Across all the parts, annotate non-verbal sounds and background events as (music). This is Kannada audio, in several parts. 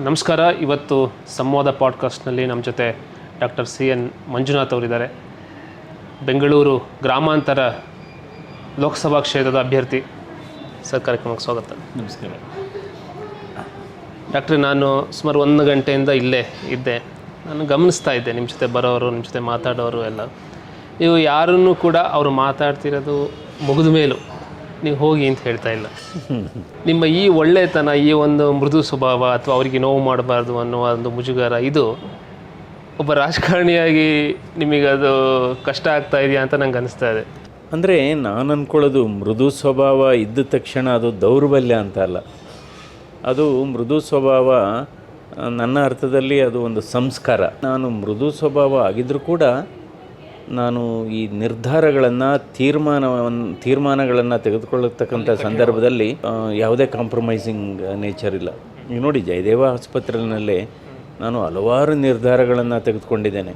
ನಮಸ್ಕಾರ. ಇವತ್ತು ಸಂವಾದ ಪಾಡ್ಕಾಸ್ಟ್ನಲ್ಲಿ ನಮ್ಮ ಜೊತೆ ಡಾಕ್ಟರ್ ಸಿ ಎನ್ ಮಂಜುನಾಥ್ ಅವರಿದ್ದಾರೆ. ಬೆಂಗಳೂರು ಗ್ರಾಮಾಂತರ ಲೋಕಸಭಾ ಕ್ಷೇತ್ರದ ಅಭ್ಯರ್ಥಿ ಸರ್ ಕಾರ್ಯಕ್ರಮಕ್ಕೆ ಸ್ವಾಗತ. ನಮಸ್ಕಾರ. ಡಾಕ್ಟ್ರೆ ನಾನು ಸುಮಾರು ಒಂದು ಗಂಟೆಯಿಂದ ಇಲ್ಲೇ ಇದ್ದೆ. ನಾನು ಗಮನಿಸ್ತಾ ಇದ್ದೆ ನಿಮ್ಮ ಜೊತೆ ಬರೋರು ನಿಮ್ಮ ಜೊತೆ ಮಾತಾಡೋರು ಎಲ್ಲ. ನೀವು ಯಾರನ್ನೂ ಕೂಡ ಅವರು ಮಾತಾಡ್ತಿರೋದು ಮುಗಿದ ಮೇಲೂ ನೀವು ಹೋಗಿ ಅಂತ ಹೇಳ್ತಾ ಇಲ್ಲ. ನಿಮ್ಮ ಈ ಒಳ್ಳೆತನ, ಈ ಒಂದು ಮೃದು ಸ್ವಭಾವ ಅಥವಾ ಅವರಿಗೆ ನೋವು ಮಾಡಬಾರ್ದು ಅನ್ನುವ ಒಂದು ಮುಜುಗರ ಇದು ಒಬ್ಬ ರಾಜಕಾರಣಿಯಾಗಿ ನಿಮಗೆ ಅದು ಕಷ್ಟ ಆಗ್ತಾ ಇದೆಯಾ ಅಂತ ನಂಗೆ ಅನಿಸ್ತಾ ಇದೆ. ಅಂದರೆ ನಾನು ಅಂದ್ಕೊಳ್ಳೋದು ಮೃದು ಸ್ವಭಾವ ಇದ್ದ ತಕ್ಷಣ ಅದು ದೌರ್ಬಲ್ಯ ಅಂತ ಅಲ್ಲ. ಅದು ಮೃದು ಸ್ವಭಾವ, ನನ್ನ ಅರ್ಥದಲ್ಲಿ ಅದು ಒಂದು ಸಂಸ್ಕಾರ. ನಾನು ಮೃದು ಸ್ವಭಾವ ಆಗಿದ್ದರೂ ಕೂಡ ನಾನು ಈ ನಿರ್ಧಾರಗಳನ್ನು ತೀರ್ಮಾನವನ್ನು ತೀರ್ಮಾನಗಳನ್ನು ತೆಗೆದುಕೊಳ್ಳತಕ್ಕಂಥ ಸಂದರ್ಭದಲ್ಲಿ ಯಾವುದೇ ಕಾಂಪ್ರಮೈಸಿಂಗ್ ನೇಚರ್ ಇಲ್ಲ. ನೀವು ನೋಡಿ ಜಯದೇವ ಆಸ್ಪತ್ರೆಯಲ್ಲೇ ನಾನು ಹಲವಾರು ನಿರ್ಧಾರಗಳನ್ನು ತೆಗೆದುಕೊಂಡಿದ್ದೇನೆ.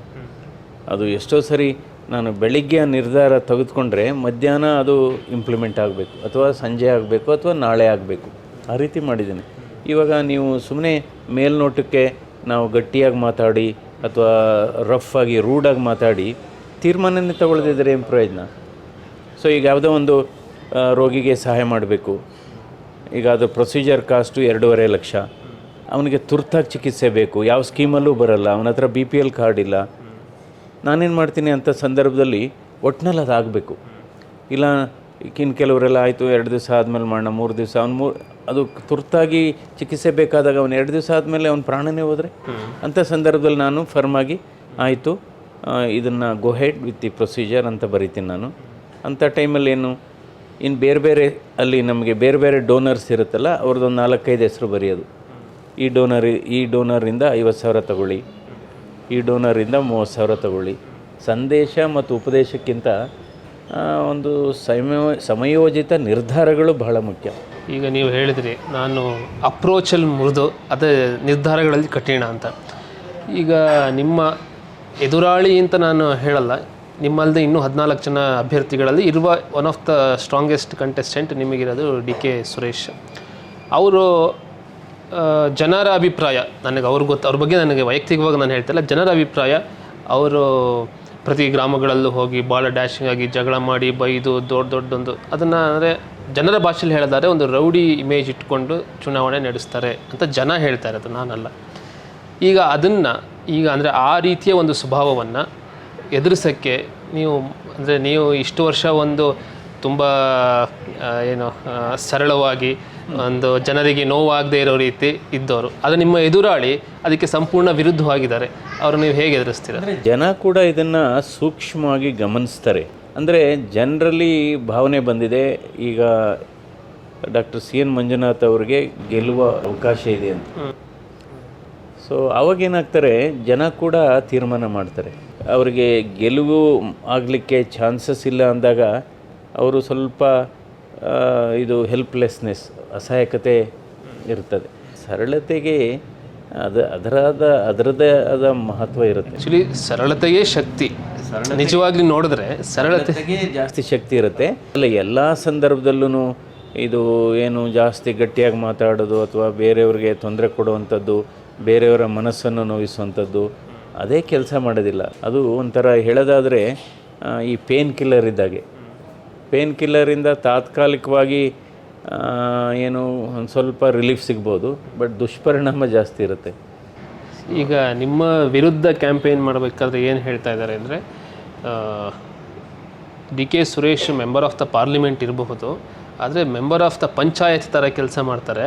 ಅದು ಎಷ್ಟೋ ಸರಿ ನಾನು ಬೆಳಿಗ್ಗೆ ನಿರ್ಧಾರ ತೆಗೆದುಕೊಂಡ್ರೆ ಮಧ್ಯಾಹ್ನ ಅದು ಇಂಪ್ಲಿಮೆಂಟ್ ಆಗಬೇಕು ಅಥವಾ ಸಂಜೆ ಆಗಬೇಕು ಅಥವಾ ನಾಳೆ ಆಗಬೇಕು. ಆ ರೀತಿ ಮಾಡಿದ್ದೇನೆ. ಇವಾಗ ನೀವು ಸುಮ್ಮನೆ ಮೇಲ್ನೋಟಕ್ಕೆ ನಾವು ಗಟ್ಟಿಯಾಗಿ ಮಾತಾಡಿ ಅಥವಾ ರಫ್ ಆಗಿ ರೂಡಾಗಿ ಮಾತಾಡಿ ತೀರ್ಮಾನನೇ ತಗೊಳ್ಳದಿದ್ದರೆ ಏನು ಪ್ರಯೋಜನ? ಸೊ ಈಗ ಯಾವುದೋ ಒಂದು ರೋಗಿಗೆ ಸಹಾಯ ಮಾಡಬೇಕು. ಈಗ ಅದು ಪ್ರೊಸೀಜರ್ ಕಾಸ್ಟು ಎರಡೂವರೆ ಲಕ್ಷ. ಅವನಿಗೆ ತುರ್ತಾಗಿ ಚಿಕಿತ್ಸೆ ಬೇಕು. ಯಾವ ಸ್ಕೀಮಲ್ಲೂ ಬರಲ್ಲ. ಅವನ ಹತ್ರ ಬಿ ಪಿ ಎಲ್ ಕಾರ್ಡ್ ಇಲ್ಲ. ನಾನೇನು ಮಾಡ್ತೀನಿ ಅಂಥ ಸಂದರ್ಭದಲ್ಲಿ ಒಟ್ಟಿನಲ್ಲಿ ಅದು ಆಗಬೇಕು. ಇಲ್ಲ ಇನ್ನು ಕೆಲವರೆಲ್ಲ ಆಯಿತು ಎರಡು ದಿವಸ ಆದಮೇಲೆ ಮಾಡೋಣ ಮೂರು ದಿವಸ ಅವ್ನು ಮೂರು ಅದು ತುರ್ತಾಗಿ ಚಿಕಿತ್ಸೆ ಬೇಕಾದಾಗ ಅವನು ಎರಡು ದಿವಸ ಆದಮೇಲೆ ಅವ್ನು ಪ್ರಾಣನೇ ಹೋದರೆ? ಅಂಥ ಸಂದರ್ಭದಲ್ಲಿ ನಾನು ಫರ್ಮಾಗಿ ಆಯಿತು. ಇದನ್ನು go ahead with the procedure ಅಂತ ಬರಿತೀನಿ ನಾನು. ಅಂಥ ಟೈಮಲ್ಲಿ ಏನು ಇನ್ನು ಬೇರೆ ಬೇರೆ ಅಲ್ಲಿ ನಮಗೆ ಬೇರೆ ಬೇರೆ ಡೋನರ್ಸ್ ಇರುತ್ತಲ್ಲ, ಅವ್ರದ್ದೊಂದು ನಾಲ್ಕೈದು ಹೆಸರು ಬರೆಯೋದು. ಈ ಡೋನರ್ ಈ ಡೋನರಿಂದ ಐವತ್ತು ಸಾವಿರ ತಗೊಳ್ಳಿ, ಈ ಡೋನರಿಂದ ಮೂವತ್ತು ಸಾವಿರ ತಗೊಳ್ಳಿ. ಸಂದೇಶ ಮತ್ತು ಉಪದೇಶಕ್ಕಿಂತ ಒಂದು ಸಮಯೋ ಸಮಯೋಜಿತ ನಿರ್ಧಾರಗಳು ಬಹಳ ಮುಖ್ಯ. ಈಗ ನೀವು ಹೇಳಿದ್ರಿ, ನಾನು ಅಪ್ರೋಚಲ್ಲಿ ಮುರಿದು, ಅದೇ ನಿರ್ಧಾರಗಳಲ್ಲಿ ಕಠಿಣ ಅಂತ. ಈಗ ನಿಮ್ಮ ಎದುರಾಳಿ ಅಂತ ನಾನು ಹೇಳಲ್ಲ. ನಿಮ್ಮಲ್ಲದೆ ಇನ್ನೂ ಹದಿನಾಲ್ಕು ಜನ ಅಭ್ಯರ್ಥಿಗಳಲ್ಲಿ ಇರುವ one of the strongest contestant ನಿಮಗಿರೋದು D K Suresh. ಅವರು ಜನರ ಅಭಿಪ್ರಾಯ ನನಗೆ ಅವ್ರಿಗೆ ಗೊತ್ತು, ಅವ್ರ ಬಗ್ಗೆ ನನಗೆ ವೈಯಕ್ತಿಕವಾಗಿ ನಾನು ಹೇಳ್ತಿಲ್ಲ ಜನರ ಅಭಿಪ್ರಾಯ, ಅವರು ಪ್ರತಿ ಗ್ರಾಮಗಳಲ್ಲೂ ಹೋಗಿ ಭಾಳ ಡ್ಯಾಶಿಂಗ್ ಆಗಿ ಜಗಳ ಮಾಡಿ ಬೈದು ದೊಡ್ಡ ದೊಡ್ಡೊಂದು ಅದನ್ನು ಅಂದರೆ ಜನರ ಭಾಷೆಯಲ್ಲಿ ಹೇಳಿದ್ದಾರೆ ಒಂದು ರೌಡಿ ಇಮೇಜ್ ಇಟ್ಕೊಂಡು ಚುನಾವಣೆ ನಡೆಸ್ತಾರೆ ಅಂತ ಜನ ಹೇಳ್ತಾರೆ ಅದು ನಾನಲ್ಲ. ಈಗ ಅದನ್ನು ಈಗ ಅಂದರೆ ಆ ರೀತಿಯ ಒಂದು ಸ್ವಭಾವವನ್ನು ಎದುರಿಸೋಕ್ಕೆ ನೀವು ಅಂದರೆ ನೀವು ಇಷ್ಟು ವರ್ಷ ಒಂದು ತುಂಬ ಏನು ಸರಳವಾಗಿ ಒಂದು ಜನರಿಗೆ ನೋವಾಗದೇ ಇರೋ ರೀತಿ ಇದ್ದವರು. ಅದು ನಿಮ್ಮ ಎದುರಾಳಿ ಅದಕ್ಕೆ ಸಂಪೂರ್ಣ ವಿರುದ್ಧವಾಗಿದ್ದಾರೆ. ಅವರು ನೀವು ಹೇಗೆ ಎದುರಿಸ್ತೀರ? ಅಂದರೆ ಜನ ಕೂಡ ಇದನ್ನು ಸೂಕ್ಷ್ಮವಾಗಿ ಗಮನಿಸ್ತಾರೆ. ಅಂದರೆ ಜನರಲ್ಲಿ ಭಾವನೆ ಬಂದಿದೆ ಈಗ ಡಾಕ್ಟರ್ ಸಿ ಎನ್ ಮಂಜುನಾಥ್ ಅವರಿಗೆ ಗೆಲ್ಲುವ ಅವಕಾಶ ಇದೆ ಅಂತ. ಸೊ ಅವಾಗೇನಾಗ್ತಾರೆ ಜನ ಕೂಡ ತೀರ್ಮಾನ ಮಾಡ್ತಾರೆ. ಅವರಿಗೆ ಗೆಲುವು ಆಗಲಿಕ್ಕೆ ಚಾನ್ಸಸ್ ಇಲ್ಲ ಅಂದಾಗ ಅವರು ಸ್ವಲ್ಪ ಇದು ಹೆಲ್ಪ್ಲೆಸ್ನೆಸ್ ಅಸಹಾಯಕತೆ ಇರ್ತದೆ. ಸರಳತೆಗೆ ಅದು ಅದರಾದ ಅದರದೇ ಆದ ಮಹತ್ವ ಇರುತ್ತೆ. ಆ್ಯಕ್ಚುಲಿ ಸರಳತೆಯೇ ಶಕ್ತಿ. ನಿಜವಾಗ್ಲಿ ನೋಡಿದ್ರೆ ಸರಳತೆಗೆ ಜಾಸ್ತಿ ಶಕ್ತಿ ಇರುತ್ತೆ. ಅಲ್ಲ ಎಲ್ಲ ಸಂದರ್ಭದಲ್ಲೂ ಇದು ಏನು ಜಾಸ್ತಿ ಗಟ್ಟಿಯಾಗಿ ಮಾತಾಡೋದು ಅಥವಾ ಬೇರೆಯವ್ರಿಗೆ ತೊಂದರೆ ಕೊಡುವಂಥದ್ದು ಬೇರೆಯವರ ಮನಸ್ಸನ್ನು ನೋವಿಸುವಂಥದ್ದು ಅದೇ ಕೆಲಸ ಮಾಡೋದಿಲ್ಲ. ಅದು ಒಂಥರ ಹೇಳೋದಾದರೆ ಈ ಪೇನ್ ಕಿಲ್ಲರ್ ಇದ್ದಾಗೆ. ಪೇನ್ ಕಿಲ್ಲರಿಂದ ತಾತ್ಕಾಲಿಕವಾಗಿ ಏನು, ಒಂದು ಸ್ವಲ್ಪ ರಿಲೀಫ್ ಸಿಗ್ಬೋದು, ಬಟ್ ದುಷ್ಪರಿಣಾಮ ಜಾಸ್ತಿ ಇರುತ್ತೆ. ಈಗ ನಿಮ್ಮ ವಿರುದ್ಧ ಕ್ಯಾಂಪೇನ್ ಮಾಡಬೇಕಾದ್ರೆ ಏನು ಹೇಳ್ತಾ ಇದ್ದಾರೆ ಅಂದರೆ D K Suresh member of the parliament ಇರಬಹುದು, ಆದರೆ ಮೆಂಬರ್ ಆಫ್ ದ ಪಂಚಾಯತ್ ಥರ ಕೆಲಸ ಮಾಡ್ತಾರೆ.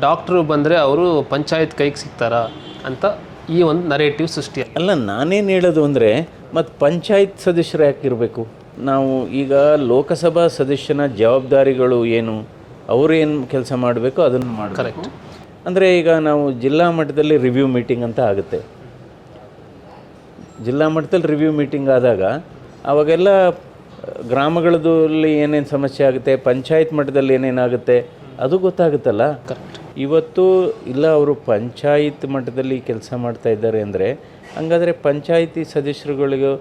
ಡಾಕ್ಟ್ರು ಬಂದರೆ ಅವರು ಪಂಚಾಯತ್ ಕೈಗೆ ಸಿಗ್ತಾರಾ ಅಂತ ಈ ಒಂದು ನರೇಟಿವ್ ಸೃಷ್ಟಿ ಅಲ್ಲ ನಾನೇನು ಹೇಳೋದು ಅಂದರೆ ಮತ್ತು ಪಂಚಾಯತ್ ಸದಸ್ಯರು ಯಾಕಿರಬೇಕು ನಾವು ಈಗ ಲೋಕಸಭಾ ಸದಸ್ಯನ ಜವಾಬ್ದಾರಿಗಳು ಏನು? ಅವರೇನು ಕೆಲಸ ಮಾಡಬೇಕು ಅದನ್ನು ಮಾಡಿ ಕರೆಕ್ಟ್ ಅಂದರೆ ಈಗ ನಾವು ಜಿಲ್ಲಾ ಮಟ್ಟದಲ್ಲಿ ರಿವ್ಯೂ ಮೀಟಿಂಗ್ ಅಂತ ಆಗುತ್ತೆ. ಜಿಲ್ಲಾ ಮಟ್ಟದಲ್ಲಿ ರಿವ್ಯೂ ಮೀಟಿಂಗ್ ಆದಾಗ ಅವಾಗೆಲ್ಲ ಗ್ರಾಮಗಳದಲ್ಲಿ ಏನೇನು ಸಮಸ್ಯೆ ಆಗುತ್ತೆ ಪಂಚಾಯತ್ ಮಟ್ಟದಲ್ಲಿ ಏನೇನಾಗುತ್ತೆ ಅದು ಗೊತ್ತಾಗುತ್ತಲ್ಲ? ಕರೆಕ್ಟ್ ಇವತ್ತು ಇಲ್ಲ ಅವರು ಪಂಚಾಯತ್ ಮಟ್ಟದಲ್ಲಿ ಕೆಲಸ ಮಾಡ್ತಾ ಇದ್ದಾರೆ ಅಂದರೆ ಹಂಗಾದರೆ ಪಂಚಾಯಿತಿ ಸದಸ್ಯರುಗಳಿಗೂ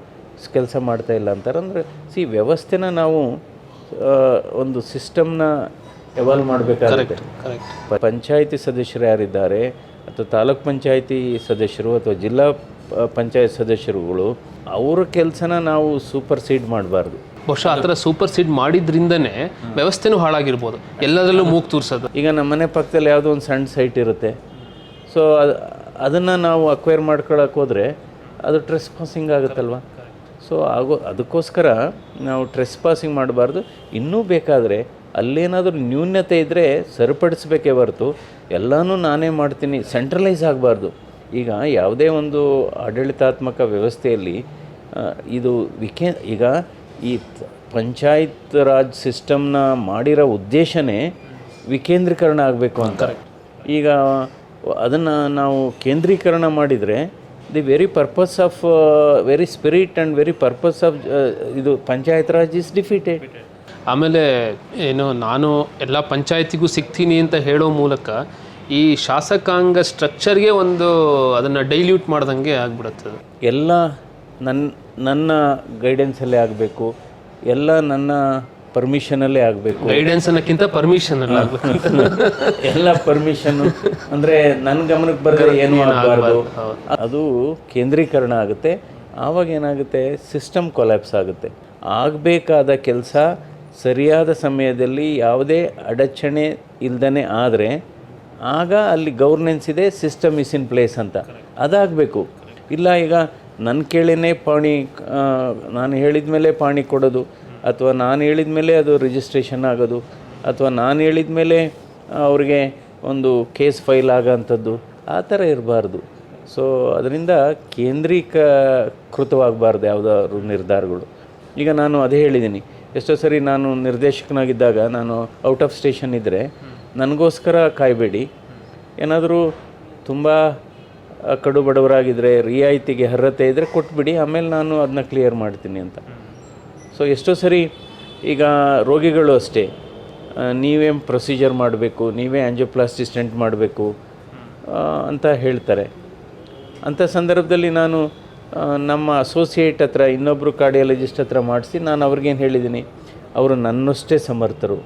ಕೆಲಸ ಮಾಡ್ತಾ ಇಲ್ಲ ಅಂತಾರೆ ಅಂದರೆ ಸಿ ವ್ಯವಸ್ಥೆನ ನಾವು ಒಂದು ಸಿಸ್ಟಮ್ನ ಎವಾಲ್ವ್ ಮಾಡಬೇಕಾಗುತ್ತೆ. ಪಂಚಾಯಿತಿ ಸದಸ್ಯರು ಯಾರಿದ್ದಾರೆ ಅಥವಾ ತಾಲೂಕ್ ಪಂಚಾಯಿತಿ ಸದಸ್ಯರು ಅಥವಾ ಜಿಲ್ಲಾ ಪಂಚಾಯತ್ ಸದಸ್ಯರುಗಳು ಅವರ ಕೆಲಸನ ನಾವು ಸೂಪರ್ ಸೀಡ್ ಮಾಡಬಾರ್ದು. ಬಹುಶಃ ಆ ಥರ ಸೂಪರ್ ಸೀಡ್ ಮಾಡಿದ್ರಿಂದನೇ ವ್ಯವಸ್ಥೆನೂ ಹಾಳಾಗಿರ್ಬೋದು. ಎಲ್ಲದರಲ್ಲೂ ಮೂಗು ತೋರಿಸೋದು. ಈಗ ನಮ್ಮ ಮನೆ ಪಕ್ಕದಲ್ಲಿ ಯಾವುದೋ ಒಂದು ಸಣ್ಣ ಸೈಟ್ ಇರುತ್ತೆ. ಸೊ ಅದು, ಅದನ್ನು ನಾವು ಅಕ್ವೈರ್ ಮಾಡ್ಕೊಳಕ್ಕೆ ಹೋದರೆ ಅದು ಟ್ರೆಸ್ ಪಾಸಿಂಗ್ ಆಗುತ್ತಲ್ವ? ಸೊ ಆಗೋ, ಅದಕ್ಕೋಸ್ಕರ ನಾವು ಟ್ರೆಸ್ ಪಾಸಿಂಗ್ ಮಾಡಬಾರ್ದು. ಇನ್ನೂ ಬೇಕಾದರೆ ಅಲ್ಲೇನಾದರೂ ನ್ಯೂನ್ಯತೆ ಇದ್ದರೆ ಸರಿಪಡಿಸ್ಬೇಕೇ ಹೊರತು ಎಲ್ಲನೂ ನಾನೇ ಮಾಡ್ತೀನಿ ಸೆಂಟ್ರಲೈಸ್ ಆಗಬಾರ್ದು. ಈಗ ಯಾವುದೇ ಒಂದು ಆಡಳಿತಾತ್ಮಕ ವ್ಯವಸ್ಥೆಯಲ್ಲಿ ಇದು ವಿಕೇ, ಈಗ ಈ ಪಂಚಾಯತ್ ರಾಜ್ ಸಿಸ್ಟಮ್ನ ಮಾಡಿರೋ ಉದ್ದೇಶನೇ ವಿಕೇಂದ್ರೀಕರಣ ಆಗಬೇಕು ಅಂತ. ಈಗ ಅದನ್ನು ನಾವು ಕೇಂದ್ರೀಕರಣ ಮಾಡಿದರೆ the very purpose of very spirit and very purpose of ಇದು ಪಂಚಾಯತ್ ರಾಜ್ ಇಸ್ ಡಿಫೀಟೆಡ್ ಆಮೇಲೆ ಏನು ನಾನು ಎಲ್ಲ ಪಂಚಾಯತಿಗೂ ಸಿಗ್ತೀನಿ ಅಂತ ಹೇಳೋ ಮೂಲಕ ಈ ಶಾಸಕಾಂಗ ಸ್ಟ್ರಕ್ಚರ್ಗೆ ಒಂದು ಅದನ್ನು ಡೈಲ್ಯೂಟ್ ಮಾಡ್ದಂಗೆ ಆಗ್ಬಿಡುತ್ತೆ ಅದು. ಎಲ್ಲ ನನ್ನ ನನ್ನ ಗೈಡೆನ್ಸಲ್ಲೇ ಆಗಬೇಕು. ಎಲ್ಲ ನನ್ನ ಪರ್ಮಿಷನಲ್ಲೇ ಆಗಬೇಕು. ಗೈಡೆನ್ಸ್ ಅನ್ನೋಕ್ಕಿಂತ ಪರ್ಮಿಷನ್ ಎಲ್ಲ ಆಗ್ಬೇಕು ಎಲ್ಲ ಪರ್ಮಿಷನ್ನು ಅಂದರೆ ನನ್ನ ಗಮನಕ್ಕೆ ಬರದೆ ಏನು ಮಾಡಬಾರ್ದು ಅದು ಕೇಂದ್ರೀಕರಣ ಆಗುತ್ತೆ. ಆವಾಗ ಏನಾಗುತ್ತೆ? ಸಿಸ್ಟಮ್ ಕೊಲ್ಯಾಪ್ಸ್ ಆಗುತ್ತೆ. ಆಗಬೇಕಾದ ಕೆಲಸ ಸರಿಯಾದ ಸಮಯದಲ್ಲಿ ಯಾವುದೇ ಅಡಚಣೆ ಇಲ್ದೇ ಆದರೆ ಆಗ ಅಲ್ಲಿ ಗೌರ್ನೆನ್ಸ್ ಇದೆ ಸಿಸ್ಟಮ್ ಇಸ್ ಇನ್ ಪ್ಲೇಸ್ ಅಂತ. ಅದಾಗಬೇಕು. ಇಲ್ಲ ಈಗ ನನ್ನ ಕೇಳಿನೇ ಪಾಣಿ ನಾನು ಹೇಳಿದ ಮೇಲೆ ಪಾಣಿ ಕೊಡೋದು ಅಥವಾ ನಾನು ಹೇಳಿದ ಮೇಲೆ ಅದು ರಿಜಿಸ್ಟ್ರೇಷನ್ ಆಗೋದು ಅಥವಾ ನಾನು ಹೇಳಿದ ಮೇಲೆ ಅವ್ರಿಗೆ ಒಂದು ಕೇಸ್ ಫೈಲ್ ಆಗೋಂಥದ್ದು ಆ ಥರ ಇರಬಾರ್ದು. ಸೊ ಅದರಿಂದ ಕೇಂದ್ರೀಕೃತವಾಗಬಾರ್ದು ಯಾವುದಾದ್ರು ನಿರ್ಧಾರಗಳು. ಈಗ ನಾನು ಅದೇ ಹೇಳಿದ್ದೀನಿ ಎಷ್ಟೋ ಸರಿ ನಾನು ನಿರ್ದೇಶಕನಾಗಿದ್ದಾಗ ನಾನು ಔಟ್ ಆಫ್ ಸ್ಟೇಷನ್ ಇದ್ದರೆ ನನಗೋಸ್ಕರ ಕಾಯಬೇಡಿ. ಏನಾದರೂ ತುಂಬ ಕಡು ಬಡವರಾಗಿದ್ದರೆ ರಿಯಾಯಿತಿಗೆ ಅರ್ಹತೆ ಇದ್ದರೆ ಕೊಟ್ಬಿಡಿ ಆಮೇಲೆ ನಾನು ಅದನ್ನ ಕ್ಲಿಯರ್ ಮಾಡ್ತೀನಿ ಅಂತ. ಸೊ ಎಷ್ಟೋ ಸರಿ ಈಗ ರೋಗಿಗಳು ಅಷ್ಟೇ ನೀವೇ ಪ್ರೊಸೀಜರ್ ಮಾಡಬೇಕು ನೀವೇ ಆಂಜಿಯೋಪ್ಲಾಸ್ಟಿ ಸ್ಟೆಂಟ್ ಮಾಡಬೇಕು ಅಂತ ಹೇಳ್ತಾರೆ. ಅಂಥ ಸಂದರ್ಭದಲ್ಲಿ ನಾನು ನಮ್ಮ ಅಸೋಸಿಯೇಟ್ ಹತ್ರ ಇನ್ನೊಬ್ಬರು ಕಾರ್ಡಿಯಾಲಜಿಸ್ಟ್ ಹತ್ರ ಮಾಡಿಸಿ ನಾನು ಅವ್ರಿಗೇನು ಹೇಳಿದ್ದೀನಿ ಅವರು ನನ್ನಷ್ಟೇ ಸಮರ್ಥರು.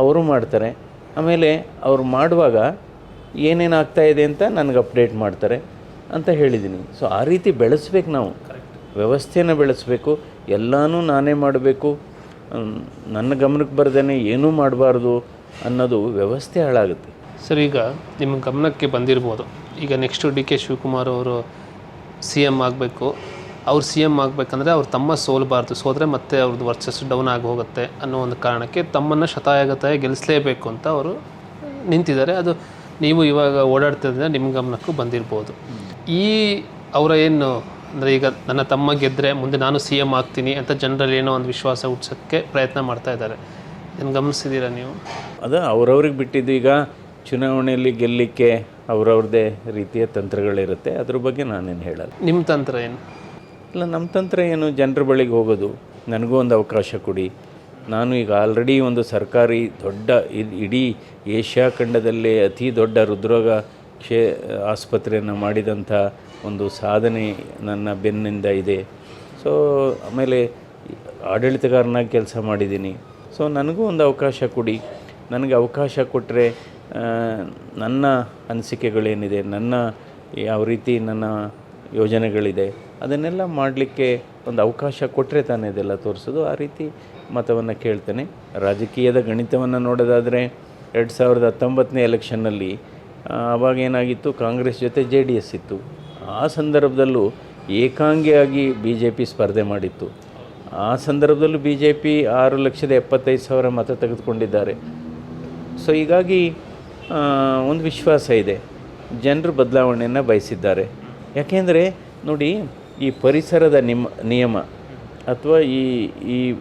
ಅವರು ಮಾಡ್ತಾರೆ. ಆಮೇಲೆ ಅವ್ರು ಮಾಡುವಾಗ ಏನೇನು ಇದೆ ಅಂತ ನನಗೆ ಅಪ್ಡೇಟ್ ಮಾಡ್ತಾರೆ ಅಂತ ಹೇಳಿದ್ದೀನಿ. ಸೊ ಆ ರೀತಿ ಬೆಳೆಸ್ಬೇಕು ನಾವು. ವ್ಯವಸ್ಥೆನ ಬೆಳೆಸಬೇಕು. ಎಲ್ಲನೂ ನಾನೇ ಮಾಡಬೇಕು. ನನ್ನ ಗಮನಕ್ಕೆ ಬರ್ದೇ ಏನೂ ಮಾಡಬಾರ್ದು ಅನ್ನೋದು ವ್ಯವಸ್ಥೆ ಹಾಳಾಗುತ್ತೆ. ಸರ್, ಈಗ ನಿಮ್ಮ ಗಮನಕ್ಕೆ ಬಂದಿರ್ಬೋದು. ಈಗ ನೆಕ್ಸ್ಟು ಡಿ ಕೆ ಶಿವಕುಮಾರ್ ಅವರು ಸಿ ಎಂ ಆಗಬೇಕು. ಅವ್ರು ಸಿ ಎಂ ಆಗಬೇಕಂದ್ರೆ ಅವ್ರು ತಮ್ಮ ಸೋಲಬಾರ್ದು ಸೋದರೆ ಮತ್ತೆ ಅವ್ರದ್ದು ವರ್ಚಸ್ಸು ಡೌನ್ ಆಗಿ ಹೋಗುತ್ತೆ ಅನ್ನೋ ಒಂದು ಕಾರಣಕ್ಕೆ ತಮ್ಮನ್ನು ಶತಾಯಗತಾಯ ಗೆಲ್ಲಿಸಲೇಬೇಕು ಅಂತ ಅವರು ನಿಂತಿದ್ದಾರೆ. ಅದು ನೀವು ಇವಾಗ ಓಡಾಡ್ತಿದ್ರೆ ನಿಮ್ಮ ಗಮನಕ್ಕೂ ಬಂದಿರ್ಬೋದು. ಈ ಅವರ ಏನು ಅಂದರೆ ಈಗ ನನ್ನ ತಮ್ಮ ಗೆದ್ದರೆ ಮುಂದೆ ನಾನು ಸಿ ಎಂ ಆಗ್ತೀನಿ ಅಂತ ಜನರಲ್ಲಿ ಏನೋ ಒಂದು ವಿಶ್ವಾಸ ಹುಟ್ಟಿಸೋಕ್ಕೆ ಪ್ರಯತ್ನ ಮಾಡ್ತಾ ಇದ್ದಾರೆ. ಏನು ಗಮನಿಸಿದ್ದೀರಾ ನೀವು? ಅದು ಅವ್ರವ್ರಿಗೆ ಬಿಟ್ಟಿದ್ದು ಈಗ ಚುನಾವಣೆಯಲ್ಲಿ ಗೆಲ್ಲಲಿಕ್ಕೆ ಅವ್ರವ್ರದ್ದೇ ರೀತಿಯ ತಂತ್ರಗಳಿರುತ್ತೆ. ಅದ್ರ ಬಗ್ಗೆ ನಾನೇನು ಹೇಳಲ್ಲ. ನಿಮ್ಮ ತಂತ್ರ ಏನು? ಇಲ್ಲ ನಮ್ಮ ತಂತ್ರ ಏನು? ಜನರ ಬಳಿಗೆ ಹೋಗೋದು. ನನಗೂ ಒಂದು ಅವಕಾಶ ಕೊಡಿ. ನಾನು ಈಗ ಆಲ್ರೆಡಿ ಒಂದು ಸರ್ಕಾರಿ ದೊಡ್ಡ ಇಡೀ ಏಷ್ಯಾ ಖಂಡದಲ್ಲೇ ಅತಿ ದೊಡ್ಡ ಹೃದ್ರೋಗ ಕ್ಷೇ, ಆಸ್ಪತ್ರೆಯನ್ನು ಮಾಡಿದಂಥ ಒಂದು ಸಾಧನೆ ನನ್ನ ಬೆನ್ನಿಂದ ಇದೆ. ಸೊ ಆಮೇಲೆ ಆಡಳಿತಗಾರನಾಗಿ ಕೆಲಸ ಮಾಡಿದ್ದೀನಿ. ಸೊ ನನಗೂ ಒಂದು ಅವಕಾಶ ಕೊಡಿ. ನನಗೆ ಅವಕಾಶ ಕೊಟ್ಟರೆ ನನ್ನ ಅನಿಸಿಕೆಗಳೇನಿದೆ? ನನ್ನ ಯಾವ ರೀತಿ ನನ್ನ ಯೋಜನೆಗಳಿದೆ. ಅದನ್ನೆಲ್ಲ ಮಾಡಲಿಕ್ಕೆ ಒಂದು ಅವಕಾಶ ಕೊಟ್ಟರೆ ತಾನೇ ಇದೆಲ್ಲ ತೋರಿಸೋದು. ಆ ರೀತಿ ಮತವನ್ನು ಕೇಳ್ತೇನೆ. ರಾಜಕೀಯದ ಗಣಿತವನ್ನು ನೋಡೋದಾದರೆ ಎರಡು ಸಾವಿರದ ಹತ್ತೊಂಬತ್ತನೇ ಎಲೆಕ್ಷನ್ನಲ್ಲಿ ಆವಾಗ ಏನಾಗಿತ್ತು? ಕಾಂಗ್ರೆಸ್ ಜೊತೆ ಜೆ ಡಿ ಎಸ್ ಇತ್ತು. ಆ ಸಂದರ್ಭದಲ್ಲೂ ಏಕಾಂಗಿಯಾಗಿ ಬಿ ಜೆ ಪಿ ಸ್ಪರ್ಧೆ ಮಾಡಿತ್ತು. ಆ ಸಂದರ್ಭದಲ್ಲೂ ಬಿ ಜೆ ಪಿ ಆರು ಲಕ್ಷದ ಎಪ್ಪತ್ತೈದು ಸಾವಿರ ಮತ ತೆಗೆದುಕೊಂಡಿದ್ದಾರೆ. ಸೊ, ಹೀಗಾಗಿ ಒಂದು ವಿಶ್ವಾಸ ಇದೆ. ಜನರು ಬದಲಾವಣೆಯನ್ನು ಬಯಸಿದ್ದಾರೆ. ಯಾಕೆಂದರೆ ನೋಡಿ ಈ ಪರಿಸರದ ನಿಮ್ಮ ನಿಯಮ ಅಥವಾ ಈ ಈ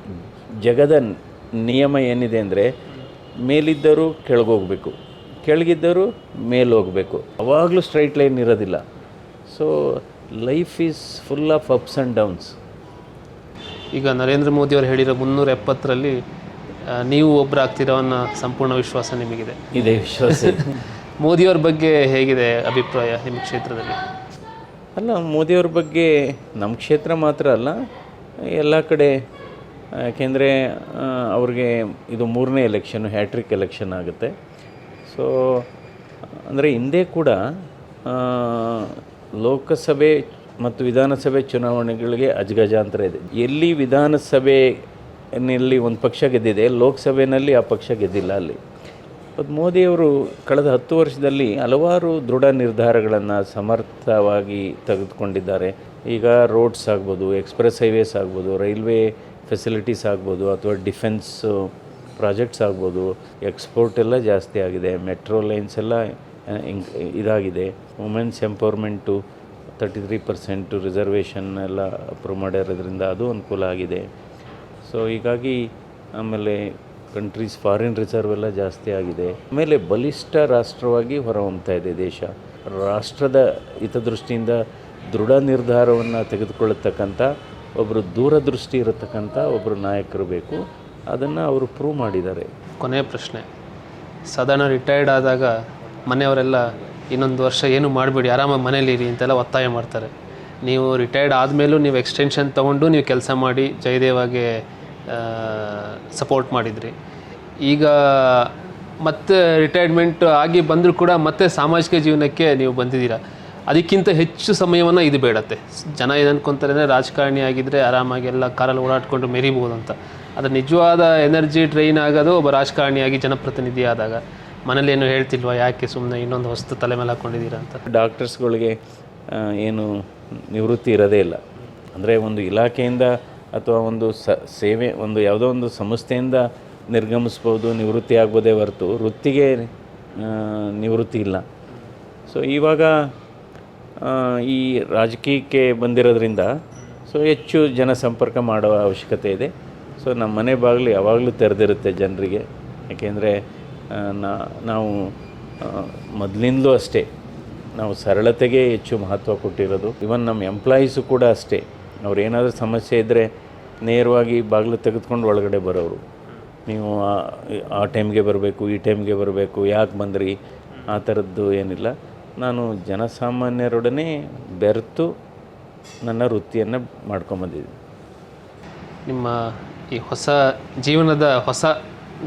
ಜಗದ ನಿಯಮ ಏನಿದೆ ಅಂದರೆ ಮೇಲಿದ್ದರೂ ಕೆಳಗೋಗಬೇಕು ಕೆಳಗಿದ್ದರೂ ಮೇಲೋಗಬೇಕು ಅವಾಗಲೂ ಸ್ಟ್ರೈಟ್ ಲೈನ್ ಇರೋದಿಲ್ಲ. So life is full of ups and downs ಈಗ ನರೇಂದ್ರ ಮೋದಿ ಅವರು ಹೇಳಿರೋ ಮುನ್ನೂರ ಎಪ್ಪತ್ತರಲ್ಲಿ ನೀವು ಒಬ್ಬರು ಆಗ್ತಿರೋ ಅನ್ನೋ ಸಂಪೂರ್ಣ ವಿಶ್ವಾಸ ನಿಮಗಿದೆ. ಇದೆ ವಿಶ್ವಾಸ. (laughs) ಮೋದಿಯವ್ರ ಬಗ್ಗೆ ಹೇಗಿದೆ ಅಭಿಪ್ರಾಯ ನಿಮ್ಮ ಕ್ಷೇತ್ರದಲ್ಲಿ? ಅಲ್ಲ, ಮೋದಿಯವ್ರ ಬಗ್ಗೆ ನಮ್ಮ ಕ್ಷೇತ್ರ ಮಾತ್ರ ಅಲ್ಲ, ಎಲ್ಲ ಕಡೆ ಯಾಕೆಂದರೆ ಅವ್ರಿಗೆ ಇದು ಮೂರನೇ ಎಲೆಕ್ಷನ್ನು ಹ್ಯಾಟ್ರಿಕ್ ಎಲೆಕ್ಷನ್ ಆಗುತ್ತೆ. ಸೊ ಅಂದರೆ ಹಿಂದೆ ಕೂಡ ಲೋಕಸಭೆ ಮತ್ತು ವಿಧಾನಸಭೆ ಚುನಾವಣೆಗಳಿಗೆ ಅಜಗಜಾಂತರ ಇದೆ. ಎಲ್ಲಿ ವಿಧಾನಸಭೆಯಲ್ಲಿ ಒಂದು ಪಕ್ಷ ಗೆದ್ದಿದೆ, ಲೋಕಸಭೆಯಲ್ಲಿ ಆ ಪಕ್ಷ ಗೆದ್ದಿಲ್ಲ ಅಲ್ಲಿ. ಮತ್ತು ಮೋದಿಯವರು ಕಳೆದ ಹತ್ತು ವರ್ಷದಲ್ಲಿ ಹಲವಾರು ದೃಢ ನಿರ್ಧಾರಗಳನ್ನು ಸಮರ್ಥವಾಗಿ ತೆಗೆದುಕೊಂಡಿದ್ದಾರೆ. ಈಗ ರೋಡ್ಸ್ ಆಗ್ಬೋದು, ಎಕ್ಸ್ಪ್ರೆಸ್ ಹೈವೇಸ್ ಆಗ್ಬೋದು, ರೈಲ್ವೆ ಫೆಸಿಲಿಟೀಸ್ ಆಗ್ಬೋದು, ಅಥವಾ ಡಿಫೆನ್ಸ್ ಪ್ರಾಜೆಕ್ಟ್ಸ್ ಆಗ್ಬೋದು, ಎಕ್ಸ್ಪೋರ್ಟ್ ಎಲ್ಲ ಜಾಸ್ತಿ ಆಗಿದೆ, ಮೆಟ್ರೋ ಲೈನ್ಸ್ ಎಲ್ಲ ಇದಾಗಿದೆ. Women's empowerment thirty three percent reservation ಎಲ್ಲ ಅಪ್ರೂವ್ ಮಾಡಿರೋದ್ರಿಂದ ಅದು ಅನುಕೂಲ ಆಗಿದೆ. ಸೊ, ಹೀಗಾಗಿ ಆಮೇಲೆ ಕಂಟ್ರೀಸ್ ಫಾರಿನ್ ರಿಸರ್ವ್ ಎಲ್ಲ ಜಾಸ್ತಿ ಆಗಿದೆ. ಆಮೇಲೆ ಬಲಿಷ್ಠ ರಾಷ್ಟ್ರವಾಗಿ ಹೊರಹೊಮ್ತಾ ಇದೆ ದೇಶ. ರಾಷ್ಟ್ರದ ಹಿತದೃಷ್ಟಿಯಿಂದ ದೃಢ ನಿರ್ಧಾರವನ್ನು ತೆಗೆದುಕೊಳ್ಳತಕ್ಕಂಥ ಒಬ್ಬರು ದೂರದೃಷ್ಟಿ ಇರತಕ್ಕಂಥ ಒಬ್ಬರು ನಾಯಕರು ಬೇಕು. ಅದನ್ನು ಅವರು ಪ್ರೂವ್ ಮಾಡಿದ್ದಾರೆ. ಕೊನೆಯ ಪ್ರಶ್ನೆ. ಸಾಧಾರಣ ರಿಟೈರ್ಡ್ ಆದಾಗ ಮನೆಯವರೆಲ್ಲ, ಇನ್ನೊಂದು ವರ್ಷ ಏನು ಮಾಡಬೇಡಿ, ಆರಾಮಾಗಿ ಮನೇಲಿರಿ ಅಂತೆಲ್ಲ ಒತ್ತಾಯ ಮಾಡ್ತಾರೆ. ನೀವು ರಿಟೈರ್ಡ್ ಆದಮೇಲೂ ನೀವು ಎಕ್ಸ್ಟೆನ್ಷನ್ ತೊಗೊಂಡು ನೀವು ಕೆಲಸ ಮಾಡಿ, ಜಯದೇವಾಗೆ ಸಪೋರ್ಟ್ ಮಾಡಿದ್ರಿ. ಈಗ ಮತ್ತೆ ರಿಟೈರ್ಮೆಂಟ್ ಆಗಿ ಬಂದರೂ ಕೂಡ ಮತ್ತೆ ಸಾಮಾಜಿಕ ಜೀವನಕ್ಕೆ ನೀವು ಬಂದಿದ್ದೀರಾ? ಅದಕ್ಕಿಂತ ಹೆಚ್ಚು ಸಮಯವನ್ನು ಇದು ಬೇಡತ್ತೆ. ಜನ ಏನು ಅಂದರೆ ರಾಜಕಾರಣಿ ಆಗಿದ್ದರೆ ಆರಾಮಾಗಿ ಎಲ್ಲ ಕಾರಲ್ಲಿ ಓಡಾಡ್ಕೊಂಡು ಮೆರಿಬೋದು ಅಂತ ಅದು ನಿಜವಾದ ಎನರ್ಜಿ ಡ್ರೈನ್ ಆಗೋದು, ಒಬ್ಬ ರಾಜಕಾರಣಿಯಾಗಿ ಜನಪ್ರತಿನಿಧಿ ಆದಾಗ. ಮನೇಲಿ ಏನು ಹೇಳ್ತಿಲ್ವಾ, ಯಾಕೆ ಸುಮ್ಮನೆ ಇನ್ನೊಂದು ಹೊಸ್ತು ತಲೆ ಮೇಲೆ ಹಾಕ್ಕೊಂಡಿದ್ದೀರಾ ಅಂತ? ಡಾಕ್ಟರ್ಸ್ಗಳಿಗೆ ಏನು ನಿವೃತ್ತಿ ಇರೋದೇ ಇಲ್ಲ. ಅಂದರೆ ಒಂದು ಇಲಾಖೆಯಿಂದ ಅಥವಾ ಒಂದು ಸ, ಸೇವೆ, ಒಂದು ಯಾವುದೋ ಒಂದು ಸಂಸ್ಥೆಯಿಂದ ನಿರ್ಗಮಿಸ್ಬೋದು, ನಿವೃತ್ತಿ ಆಗ್ಬೋದೇ ಹೊರತು ವೃತ್ತಿಗೆ ನಿವೃತ್ತಿ ಇಲ್ಲ. ಸೊ ಇವಾಗ ಈ ರಾಜಕೀಯಕ್ಕೆ ಬಂದಿರೋದ್ರಿಂದ ಸೊ, ಹೆಚ್ಚು ಜನ ಸಂಪರ್ಕ ಮಾಡುವ ಅವಶ್ಯಕತೆ ಇದೆ. ಸೊ ನಮ್ಮ ಮನೆ ಬಾಗಿಲು ಯಾವಾಗಲೂ ತೆರೆದಿರುತ್ತೆ ಜನರಿಗೆ. ಯಾಕೆಂದರೆ ನಾವು ಮೊದಲಿಂದಲೂ ಅಷ್ಟೇ ನಾವು ಸರಳತೆಗೆ ಹೆಚ್ಚು ಮಹತ್ವ ಕೊಟ್ಟಿರೋದು. ಇವನ್ ನಮ್ಮ ಎಂಪ್ಲಾಯೀಸು ಕೂಡ ಅಷ್ಟೇ. ಅವ್ರು ಏನಾದರೂ ಸಮಸ್ಯೆ ಇದ್ದರೆ ನೇರವಾಗಿ ಬಾಗಿಲು ತೆಗೆದುಕೊಂಡು ಒಳಗಡೆ ಬರೋರು. ನೀವು ಆ- ಟೈಮ್ಗೆ ಬರಬೇಕು ಈ ಟೈಮ್ಗೆ ಬರಬೇಕು ಯಾಕೆ ಬಂದ್ರಿ? ಆ ಥರದ್ದು ಏನಿಲ್ಲ. ನಾನು ಜನಸಾಮಾನ್ಯರೊಡನೆ ಬೆರೆತು ನನ್ನ ವೃತ್ತಿಯನ್ನು ಮಾಡ್ಕೊಂಬಂದಿದ್ದೀನಿ. ನಿಮ್ಮ ಈ ಹೊಸ ಜೀವನದ ಹೊಸ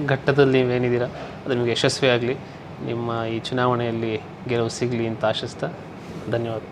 ಘಟ್ಟದಲ್ಲಿ ನೀವೇನಿದ್ದೀರಾ? ಅದು ನಿಮಗೆ ಯಶಸ್ವಿ ಆಗಲಿ ನಿಮ್ಮ ಈ ಚುನಾವಣೆಯಲ್ಲಿ ಗೆಲುವು ಸಿಗಲಿ ಅಂತ ಆಶಿಸ್ತಾ ಧನ್ಯವಾದ.